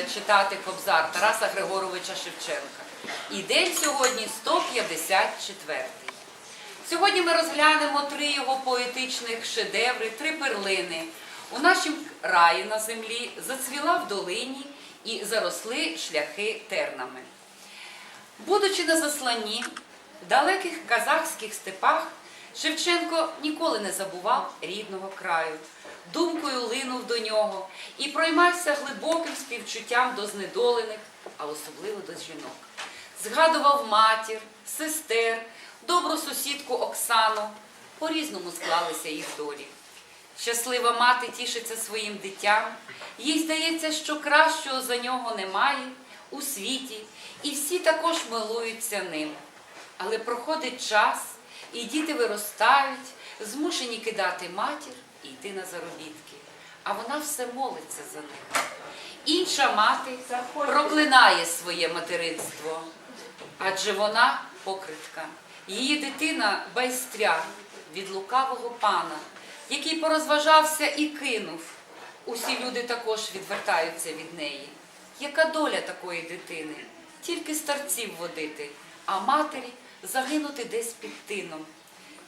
читати Кобзар Тараса Григоровича Шевченка. І день сьогодні 154. Сьогодні ми розглянемо три його поетичних шедеври, три перлини. У нашім раї на землі зацвіла в долині і заросли шляхи тернами. Будучи на засланні в далеких казахських степах, Шевченко ніколи не забував рідного краю, думкою линув до нього і проймався глибоким співчуттям до знедолених, а особливо до жінок. Згадував матір, сестер, добру сусідку Оксану. По-різному склалися їх долі. Щаслива мати тішиться своїм дитям, їй здається, що кращого за нього немає у світі, і всі також милуються ним. Але проходить час, і діти виростають, змушені кидати матір і йти на заробітки. А вона все молиться за них. Інша мати проклинає своє материнство, адже вона покритка. Її дитина байстря від лукавого пана, який порозважався і кинув. Усі люди також відвертаються від неї. Яка доля такої дитини? Тільки старців водити, а матері загинути десь під тином.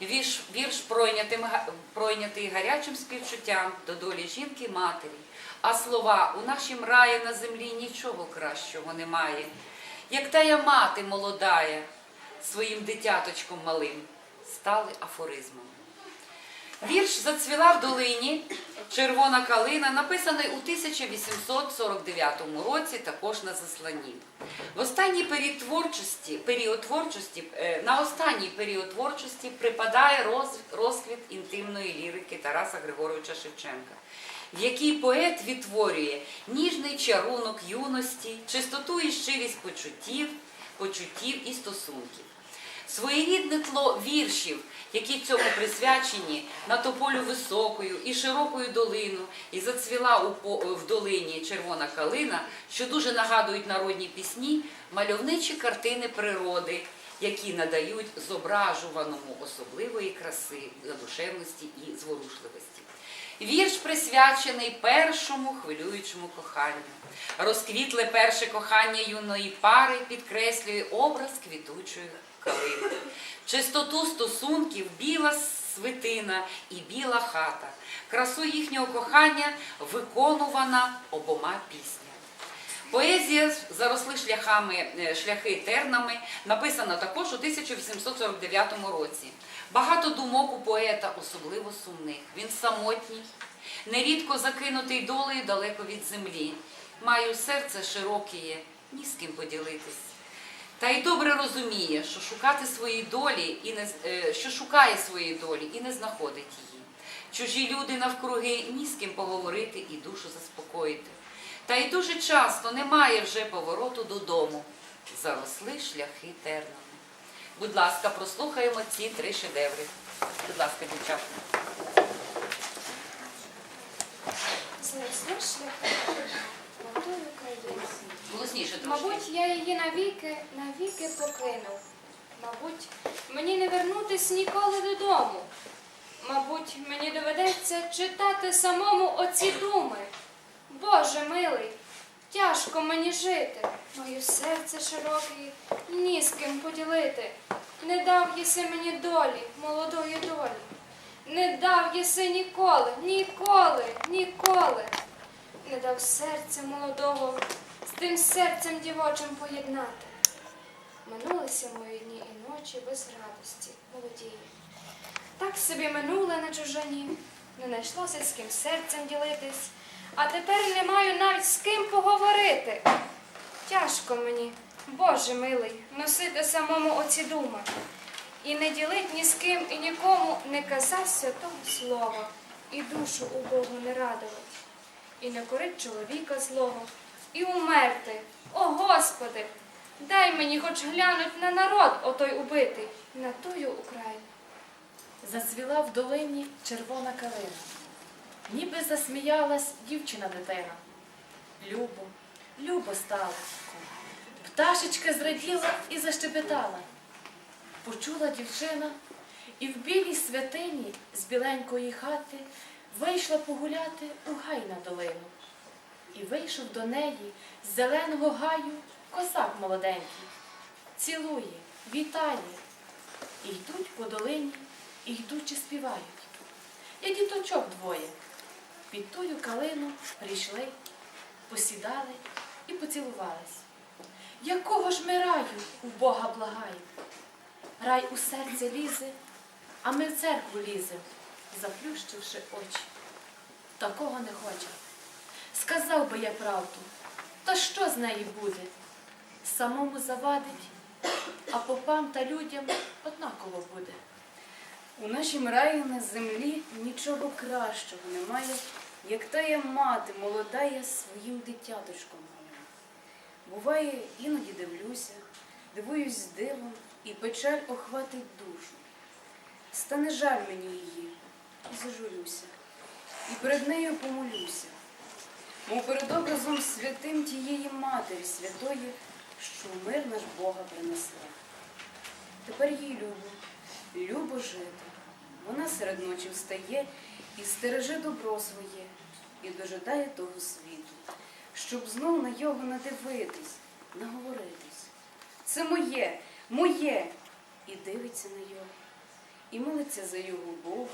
Вірш, вірш пройнятим, пройнятий гарячим співчуттям до долі жінки матері, а слова у нашім раї на землі нічого кращого немає. Як тая мати молодая своїм дитяточком малим стали афоризмом. Вірш зацвіла в долині Червона калина, написаний у 1849 році, також на засланні. В останній період творчості, період творчості, е, на останній період творчості припадає роз- розквіт інтимної лірики Тараса Григоровича Шевченка, в якій поет відтворює ніжний чарунок юності, чистоту і щирість почуттів, почуттів і стосунків. Своєрідне тло віршів, які цьому присвячені на тополю високою і широкою долину, і зацвіла у в долині червона калина, що дуже нагадують народні пісні, мальовничі картини природи, які надають зображуваному особливої краси, задушевності і зворушливості. Вірш присвячений першому хвилюючому коханню. Розквітле перше кохання юної пари підкреслює образ квітучої калини. Чистоту стосунків біла свитина і біла хата. Красу їхнього кохання виконувана обома піснями. Поезія заросли шляхами, е, шляхи тернами, написана також у 1849 році. Багато думок у поета, особливо сумних. Він самотній, нерідко закинутий долею далеко від землі. Маю серце широке, ні з ким поділитись. Та й добре розуміє, що шукати свої долі і не е, що шукає свої долі і не знаходить її. Чужі люди навкруги ні з ким поговорити і душу заспокоїти. Та й дуже часто немає вже повороту додому. Заросли шляхи тернами. Будь ласка, прослухаємо ці три шедеври. Будь ласка, дівчата. Знайшли шляхи України. Голосніше трошки. Мабуть, я її навіки, навіки покинув. Мабуть, мені не вернутись ніколи додому. Мабуть, мені доведеться читати самому оці думи. Боже милий, тяжко мені жити. Моє серце широке, ні з ким поділити. Не дав єси мені долі, молодої долі. Не дав єси ніколи, ніколи, ніколи. Не дав серця молодого з тим серцем дівочим поєднати. Минулися мої дні і ночі без радості, молодії. Так собі минули на чужині, не знайшлося з ким серцем ділитись, а тепер не маю навіть з ким поговорити. Тяжко мені, Боже милий, носити самому оці думи. І не ділить ні з ким і нікому не казать святого слова, і душу убогу не радувати, і не корить чоловіка злого, і умерти. О Господи, дай мені хоч глянуть на народ отой убитий, на тую Україну. Зацвіла в долині червона калина, ніби засміялась дівчина дитина. Любо, любо стало. Пташечка зраділа і защебетала. Почула дівчина і в білій святині з біленької хати вийшла погуляти у гай на долину. І вийшов до неї з зеленого гаю косак молоденький. Цілує, вітає. І йдуть по долині, і йдучи співають. Я діточок двоє. Під тую калину прийшли, посідали і поцілувались. Якого ж ми раю у Бога благаю? Рай у серце лізе, а ми в церкву лізем, заплющивши очі. Такого не хоче. Сказав би я правду, та що з неї буде? Самому завадить, а попам та людям однаково буде. У нашім раї на землі нічого кращого немає, як тая мати молодая своїм дитяточком моїм. Буває, іноді дивлюся, дивуюсь дивом, і печаль охватить душу. Стане жаль мені її, і зажурюся, і перед нею помолюся, мов перед образом святим тієї Матері Святої, що мир наш Бога принесла. Тепер їй любо, любо жити. Вона серед ночі встає і стереже добро своє, і дожидає того світу, щоб знов на його надивитись, наговоритись. Це моє, моє. І дивиться на його, і молиться за його Бога,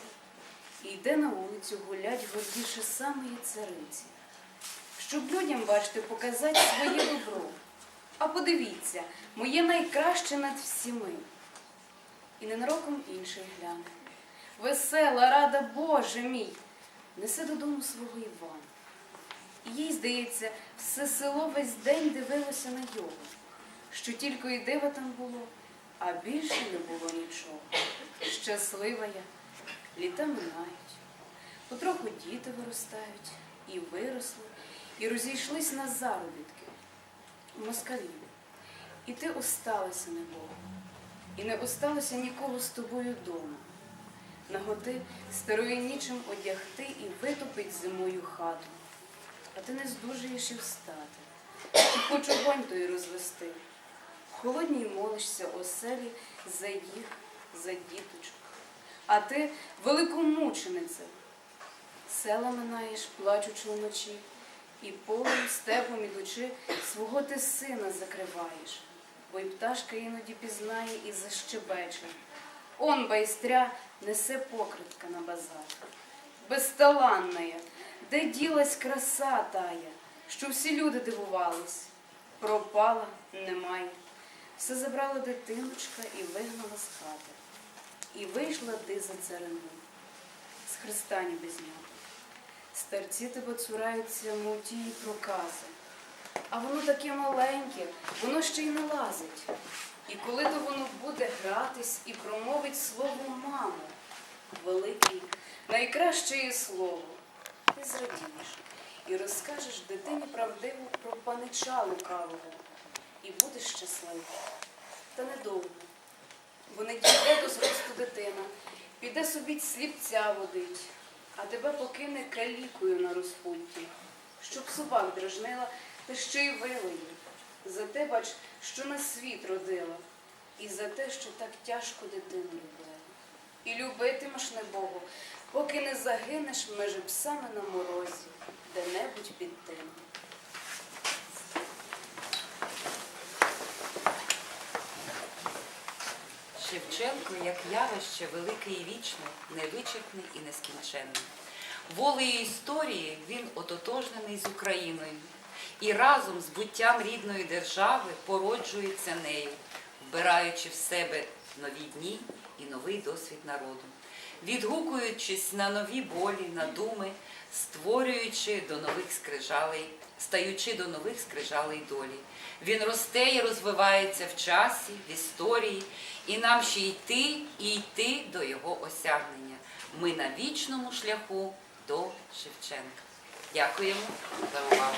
і йде на вулицю гулять гордіше самої цариці, щоб людям, бачите, показати своє добро. А подивіться, моє найкраще над всіми і ненароком інший гляне. Весела, рада, Боже мій, несе додому свого Івана. І їй, здається, все село весь день дивилося на його, що тільки і дива там було, а більше не було нічого. Щаслива я, літа минають, потроху діти виростають, і виросли, і розійшлись на заробітки в москалі. І ти осталася небого. І не осталося нікого з тобою вдома. Наготи старої нічим одягти і витопить зимою хату. А ти не здужуєш і встати, хоч огонь той розвести. Холодній молишся оселі за їх, за діточок. А ти великомучениця. Села минаєш, плачучи вночі, і полем степом ідучи, свого ти сина закриваєш, бо й пташка іноді пізнає і защебече. Он байстря несе покритка на базар. Безталанная, де ділась краса тая, що всі люди дивувались. Пропала, немає. Все забрала дитиночка і вигнала з хати. І вийшла ти за царину, з Христа ні без нього. Старці тебе цураються, мов тії прокази. А воно таке маленьке, воно ще й не лазить. І коли то воно буде гратись і промовить слово мамо, велике, найкраще її слово, ти зрадієш і розкажеш дитині правдиву про панича лукавого, і будеш щасливий. Та недовго, бо не дійде до зросту дитина, піде собі сліпця водить, а тебе покине калікою на розпутті, щоб собак дражнила, та ще й вилиє. За те, бач, що на світ родила, і за те, що так тяжко дитину любила. І любитимеш не Богу, поки не загинеш межи псами на морозі, де-небудь під тим. Шевченко як явище велике і вічне, невичерпне і нескінченне. Волею історії він ототожнений з Україною і разом з буттям рідної держави породжується нею, вбираючи в себе нові дні і новий досвід народу, відгукуючись на нові болі, на думи, створюючи до нових скрижалей, стаючи до нових скрижалей долі. Він росте і розвивається в часі, в історії, і нам ще йти і йти до його осягнення. Ми на вічному шляху до Шевченка. Дякуємо за увагу.